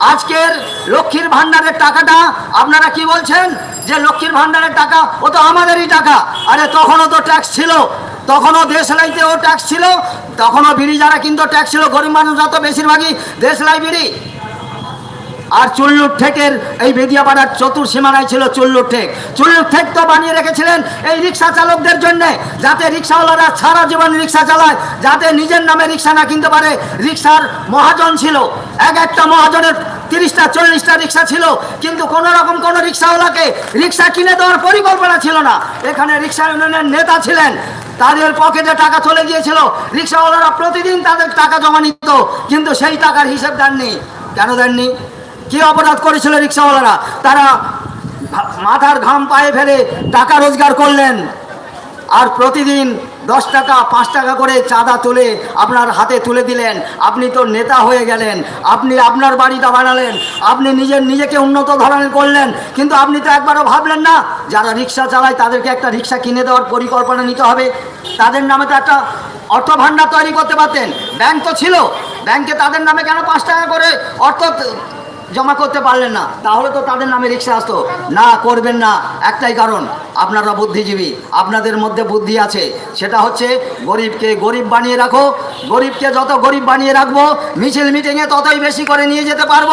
আজকের লক্ষ্মীর ভাণ্ডারের টাকাটা আপনারা কি বলছেন? যে লক্ষ্মীর ভাণ্ডারের টাকা, ও তো আমাদেরই টাকা। আরে তখনও তো ট্যাক্স ছিল। তখনও দেশ দেশলাইতেও ট্যাক্স ছিল। তখনও বিড়ি যারা কিন্তু ট্যাক্স ছিল, গরিব মানুষরা তো বেশিরভাগই দেশলাই বিড়ি আর চুল্লুর ঠেকের এই বেদিয়াপাড়ার চতুর সীমানায় ছিল চুল্লুর ঠেক। চুল্লুর ঠেক তো বানিয়ে রেখেছিলেন এই রিক্সা চালকদের জন্য, যাতে রিক্সাওয়ালারা সারা জীবন রিক্সা চালায়, যাতে নিজের নামে রিক্সা না কিনতে পারে। রিক্সার মহাজন ছিল, এক একটা মহাজনের তিরিশটা, চল্লিশটা রিক্সা ছিল, কিন্তু কোনো রকম কোনো রিক্সাওয়ালাকে রিক্সা কিনে দেওয়ার পরিকল্পনা ছিল না। এখানে রিক্সা ইউনিয়নের নেতা ছিলেন, তাদের পকেটে টাকা চলে গিয়েছিল, রিক্সাওয়ালারা প্রতিদিন তাদের টাকা জমা নিত, কিন্তু সেই টাকার হিসেব দেননি। কেন দেননি? কি অপরাধ করেছিল রিক্সাওয়ালারা? তারা মাথার ঘাম পায়ে ফেলে টাকা রোজগার করলেন। আর প্রতিদিন দশ টাকা, পাঁচ টাকা করে চাঁদা তুলে আপনার হাতে তুলে দিলেন। আপনি তো নেতা হয়ে গেলেন, আপনি আপনার বাড়িটা বানালেন, আপনি নিজের নিজেকে উন্নত ধরনের করলেন। কিন্তু আপনি তো একবারও ভাবলেন না, যারা রিক্সা চালায় তাদেরকে একটা রিক্সা কিনে দেওয়ার পরিকল্পনা নিতে হবে। তাদের নামে তো একটা অর্থ ভাণ্ডার তৈরি করতে পারতেন। ব্যাংক তো ছিল, ব্যাংকে তাদের নামে কেন পাঁচ টাকা করে অর্থ জমা করতে পারলেন না, তাহলে তো তাদের নামে রিক্সা আসতো। না, করবেন না। একটাই কারণ, আপনারা বুদ্ধিজীবী, আপনাদের মধ্যে বুদ্ধি আছে। সেটা হচ্ছে গরিবকে গরিব বানিয়ে রাখো, গরিবকে যত গরিব বানিয়ে রাখব, মিছিল মিটিংয়ে ততই বেশি করে নিয়ে যেতে পারব,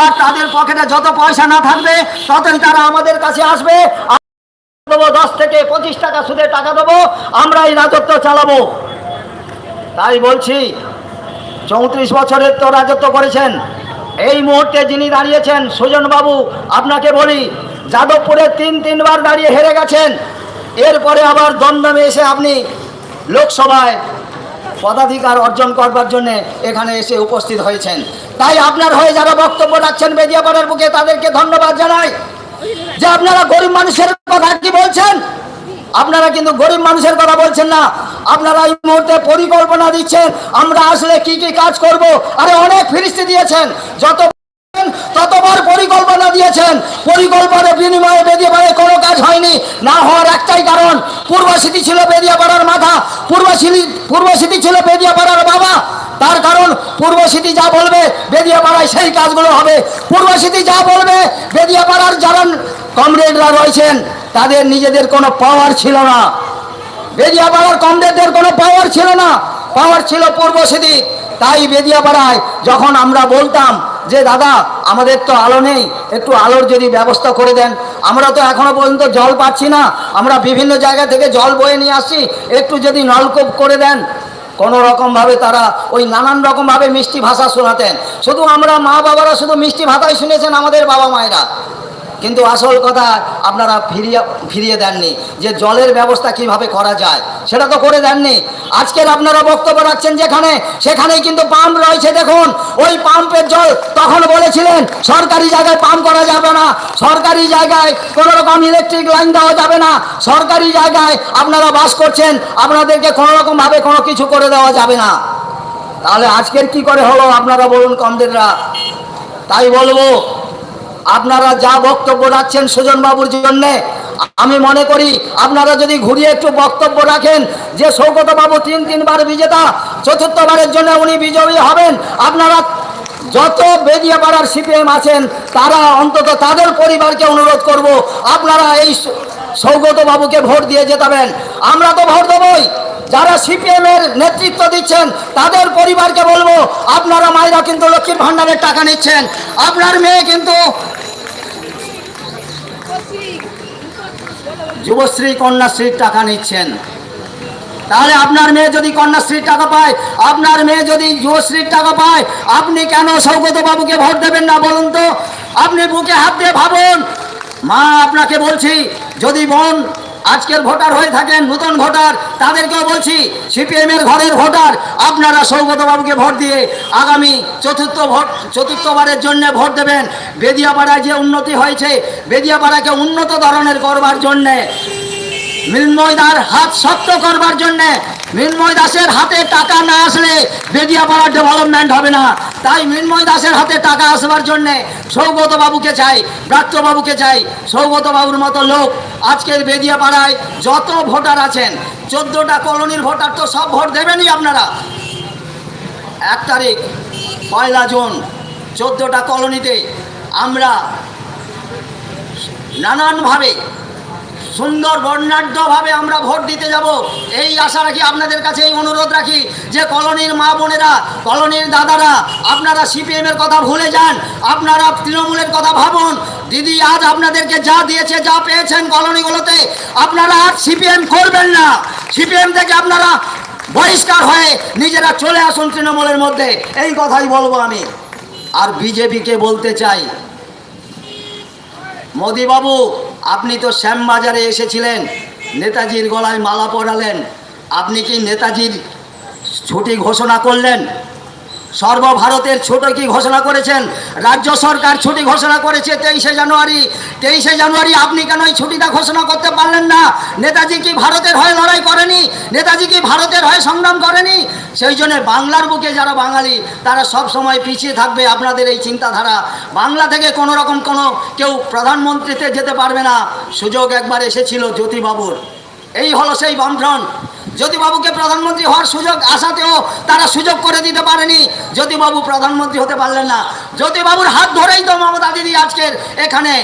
আর তাদের পকেটে যত পয়সা না থাকবে, ততই তারা আমাদের কাছে আসবে। দেবো দশ থেকে পঁচিশ টাকা সুদে টাকা দেবো আমরা এই রাজত্ব চালাবো। তাই বলছি, চৌত্রিশ বছরের তো রাজত্ব করেছেন। এই মুহূর্তে যিনি দাঁড়িয়েছেন সুজনবাবু আপনাকে বলি, যাদবপুরে তিন, তিনবার দাঁড়িয়ে হেরে গেছেন। এরপরে আবার দমদমে এসে আপনি লোকসভায় পদাধিকার অর্জন করবার জন্য এখানে এসে উপস্থিত হয়েছেন। তাই আপনার হয়ে যারা বক্তব্য রাখছেন বেদিয়াপাড়ার বুকে, তাদেরকে ধন্যবাদ জানাই। যে আপনারা গরিব মানুষের কথা কি বলছেন? আপনারা কিন্তু গরিব মানুষের কথা বলছেন না। আপনারা এই মুহূর্তে পরিকল্পনা দিচ্ছেন, আমরা আসলে কি কি কাজ করব। আরে অনেক ফিরিস্তি দিয়েছেন, যত ততবার পরিকল্পনা দিয়েছেন। পরিকল্পনার বিনিময়ে বেরিয়ে পাড়ে কোনো কাজ হয়নি, না হওয়ার একটাই কারণ পূর্বস্মৃতি ছিল বেরিয়ে পাড়ার মাথা পূর্বস্মৃতি পূর্বস্মৃতি ছিল বেরিয়ে পাড়ার বাবা। তার কারণ পূর্বস্মৃতি যা বলবে বেরিয়ে পাড়ায় সেই কাজগুলো হবে। পূর্বস্মৃতি যা বলবে বেরিয়ে পাড়ার যারা কমরেডরা রয়েছেন তাদের নিজেদের কোনো পাওয়ার ছিল না। বেদিয়াপাড়ার কমরেডদের কোনো পাওয়ার ছিল না। পাওয়ার ছিল পূর্ব পূর্বস্মৃতি তাই বেদিয়াপাড়ায় যখন আমরা বলতাম যে, দাদা, আমাদের তো আলো নেই, একটু আলোর যদি ব্যবস্থা করে দেন। আমরা তো এখনও পর্যন্ত জল পাচ্ছি না। আমরা বিভিন্ন জায়গা থেকে জল বয়ে নিয়ে আসছি। একটু যদি নলকূপ করে দেন। কোনো রকমভাবে তারা ওই নানান রকমভাবে মিষ্টি ভাষা শোনাতেন। শুধু আমরা মা বাবারা শুধু মিষ্টি ভাষাই শুনেছেন আমাদের বাবা মায়েরা কিন্তু আসল কথা, আপনারা ফিরিয়ে ফিরিয়ে দেননি যে জলের ব্যবস্থা কীভাবে করা যায়, সেটা তো করে দেননি। আজকের আপনারা বক্তব্য রাখছেন যেখানে, সেখানেই কিন্তু পাম্প রয়েছে, দেখুন। ওই পাম্পের জল তখন বলেছিলেন, সরকারি জায়গায় পাম্প করা যাবে না, সরকারি জায়গায় কোনো রকম ইলেকট্রিক লাইন দেওয়া যাবে না, সরকারি জায়গায় আপনারা বাস করছেন, আপনাদেরকে কোনো রকমভাবে কোনো কিছু করে দেওয়া যাবে না। তাহলে আজকের কি করে হলো আপনারা বলুন কমদেররা? তাই বলব আপনারা যা বক্তব্য রাখছেন সুজনবাবুর জন্যে, আমি মনে করি আপনারা যদি ঘুরিয়ে একটু বক্তব্য রাখেন, যে সৌগত বাবু তিন তিনবার বিজেতা, চতুর্থবারের জন্য উনি বিজয়ী হবেন, আপনারা যত বেরিয়ে পাড়ার সিপিএম আছেন, তারা অন্তত তাদের পরিবারকে অনুরোধ করব, আপনারা এই সৌগত বাবুকে ভোট দিয়ে যেতাবেন আমরা তো ভোট দেবই। যারা সিপিএম এর নেতৃত্ব দিচ্ছেন, তাদের পরিবারকে বলব, আপনারা মায়েরা কিন্তু লক্ষ্মীর ভান্ডারের টাকা নিচ্ছেন। আপনার মেয়ে কিন্তু যুবশ্রী কন্যাশ্রীর টাকা নিচ্ছেন। তাহলে আপনার মেয়ে যদি কন্যাশ্রীর টাকা পায়, আপনার মেয়ে যদি যুবশ্রীর টাকা পায়, আপনি কেন সৌগত বাবুকে ভোট দেবেন না বলুন তো? আপনি বুকে হাত দিয়ে ভাবুন। মা, আপনাকে বলছি, যদি বোন আজকের ভোটার হয়ে থাকেন নতুন ভোটার। তাদেরকেও বলছি সিপিএম এর ঘরের ভোটার, আপনারা সৌগত বাবুকে ভোট দিয়ে আগামী চতুর্থ ভোট, চতুর্থবারের জন্য ভোট দেবেন। বেদিয়াপাড়ায় যে উন্নতি হয়েছে, বেদিয়াপাড়াকে উন্নত ধরনের করবার জন্যে মৃন্ময় হাত শক্ত করবার জন্য মৃন্ময় দাসের হাতে টাকা না আসলে বেদিয়াপাড়ার ডেভেলপমেন্ট হবে না। তাই মৃন্ময় দাসের হাতে টাকা আসবার জন্য সৌগত বাবুকে চাই, ব্রাত্য বাবুকে চাই, সৌগত বাবুর মতো লোক আজকের বেদিয়াপাড়ায় যত ভোটার আছেন, চোদ্দোটা কলোনির ভোটার তো সব ভোট দেবেনই আপনারা। এক তারিখ, পয়লা জুন, চোদ্দোটা কলোনিতে আমরা নানানভাবে সুন্দর বর্ণাঢ্যভাবে আমরা ভোট দিতে যাব। এই আশা রাখি আপনাদের কাছে এই অনুরোধ রাখি যে কলোনির মা বোনেরা, কলোনির দাদারা, আপনারা সিপিএমের কথা ভুলে যান, আপনারা তৃণমূলের কথা ভাবুন। দিদি আজ আপনাদেরকে যা দিয়েছে, যা পেয়েছেন কলোনিগুলোতে, আপনারা আর সিপিএম করবেন না। সিপিএম থেকে আপনারা বহিষ্কার হয়ে নিজেরা চলে আসুন তৃণমূলের মধ্যে। এই কথাই বলব আমি। আর বিজেপিকে বলতে চাই মোদিবাবু, আপনি তো শ্যামবাজারে এসেছিলেন, নেতাজির গলায় মালা পরালেন, আপনি কি নেতাজির ছুটি ঘোষণা করলেন? সর্বভারতের ছুটি কি ঘোষণা করেছেন? রাজ্য সরকার ছুটি ঘোষণা করেছে তেইশে জানুয়ারি। তেইশে জানুয়ারি আপনি কেন এই ছুটিটা ঘোষণা করতে পারলেন না? নেতাজি কি ভারতের হয়ে লড়াই করেনি? নেতাজি কি ভারতের হয়ে সংগ্রাম করেনি? সেই জন্য বাংলার বুকে যারা বাঙালি, তারা সব সময় পিছিয়ে থাকবে আপনাদের এই চিন্তাধারা। বাংলা থেকে কোনো রকম কোনো কেউ প্রধানমন্ত্রীতে যেতে পারবে না। সুযোগ একবার এসেছিল জ্যোতিবাবুর। এই হলো সেই বামফ্রন্ট জ্যোতিবাবুকে প্রধানমন্ত্রী হওয়ার সুযোগ আসাতেও তারা সুযোগ করে দিতে পারেনি জ্যোতিবাবু প্রধানমন্ত্রী হতে পারলেন না। জ্যোতিবাবুর হাত ধরেই তো মমতা দিদি আজকের এখানে,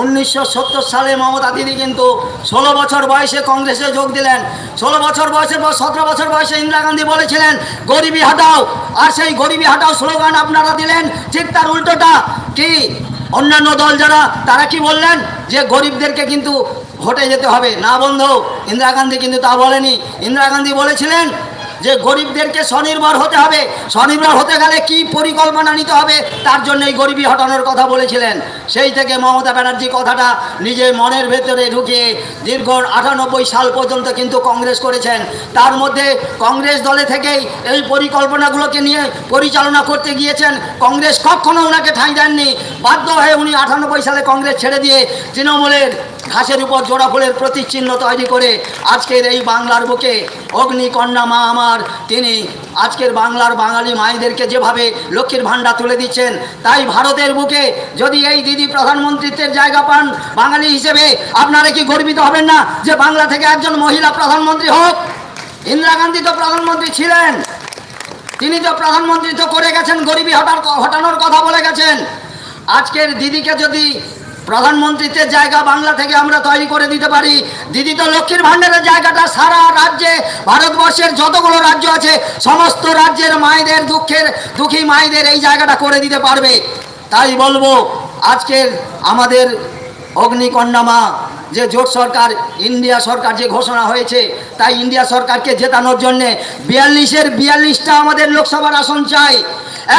উনিশশো সত্তর সালে মমতা দিদি কিন্তু ষোলো বছর বয়সে কংগ্রেসে যোগ দিলেন। ষোলো বছর বয়সের পর সতেরো বছর বয়সে ইন্দিরা গান্ধী বলেছিলেন, গরিবি হাটাও। আর সেই গরিবি হাটাও স্লোগান আপনারা দিলেন, ঠিক তার উল্টোটা। কি? অন্যান্য দল যারা, তারা কি বললেন? যে গরিবদেরকে কিন্তু ভোটে যেতে হবে। না বন্ধু, ইন্দিরা গান্ধী কিন্তু তা বলেনি। ইন্দিরা গান্ধী বলেছিলেন যে গরিবদেরকে স্বনির্ভর হতে হবে। স্বনির্ভর হতে গেলে কি পরিকল্পনা নিতে হবে? তার জন্য এই গরিবী হটানোর কথা বলেছিলেন। সেই থেকে মমতা ব্যানার্জি কথাটা নিজের মনের ভেতরে ঢুকিয়ে দীর্ঘ আটানব্বই সাল পর্যন্ত কিন্তু কংগ্রেস করেছেন। তার মধ্যে কংগ্রেস দলে থেকেই এই পরিকল্পনাগুলোকে নিয়ে পরিচালনা করতে গিয়েছেন। কংগ্রেস কখনো ওনাকে ঠাঁই দেননি। বাধ্য হয়ে উনি আটানব্বই সালে কংগ্রেস ছেড়ে দিয়ে তৃণমূলের ঘাসের উপর জোড়া ফুলের প্রতিচ্ছিন্ন তৈরি করে আজকের এই বাংলার বুকে অগ্নিকন্যা মা আমার, তিনি আজকের বাংলার বাঙালি মায়েদেরকে যেভাবে লক্ষ্মীর ভাণ্ডার তুলে দিচ্ছেন, তাই ভারতের বুকে যদি এই দিদি প্রধানমন্ত্রীত্বের জায়গা পান, বাঙালি হিসেবে আপনারা কি গর্বিত হবেন না যে বাংলা থেকে একজন মহিলা প্রধানমন্ত্রী হোক? ইন্দিরা গান্ধী তো প্রধানমন্ত্রী ছিলেন, তিনি তো প্রধানমন্ত্রী তো করে গেছেন, গরিবী হটার হটানোর কথা বলে গেছেন। আজকের দিদিকে যদি প্রধানমন্ত্রীত্বের জায়গা বাংলা থেকে আমরা তৈরি করে দিতে পারি। দিদি তো লক্ষ্মীর ভাণ্ডারের জায়গাটা সারা রাজ্যে, ভারতবর্ষের যতগুলো রাজ্য আছে, সমস্ত রাজ্যের মায়েদের দুঃখের, দুঃখী মায়েদের এই জায়গাটা করে দিতে পারবে। তাই বলব, আজকের আমাদের অগ্নিকন্যা মা, যে জোট সরকার, ইন্ডিয়া সরকার যে ঘোষণা হয়েছে, তাই ইন্ডিয়া সরকারকে জেতানোর জন্যে বিয়াল্লিশের বিয়াল্লিশটা আমাদের লোকসভার আসন চাই।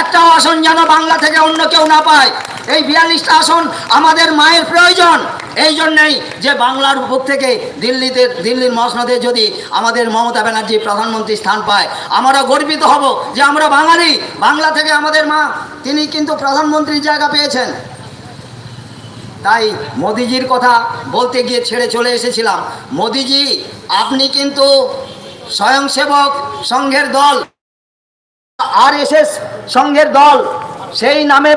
একটাও আসন যেন বাংলা থেকে অন্য কেউ না পায়। এই বিয়াল্লিশটা আসন আমাদের মায়ের প্রয়োজন। এই জন্যেই যে বাংলার বুক থেকে দিল্লিতে, দিল্লির মসনদে যদি আমাদের মমতা ব্যানার্জি প্রধানমন্ত্রী স্থান পায়, আমরা গর্বিত হব যে আমরা বাঙালি। বাংলা থেকে আমাদের মা, তিনি কিন্তু প্রধানমন্ত্রীর জায়গা পেয়েছেন। তাই মোদিজির কথা বলতে গিয়ে ছেড়ে চলে এসেছিলাম। মোদিজি, আপনি কিন্তু স্বয়ংসেবক সংঘের দল। আর এস এস সংঘের দল, সেই নামে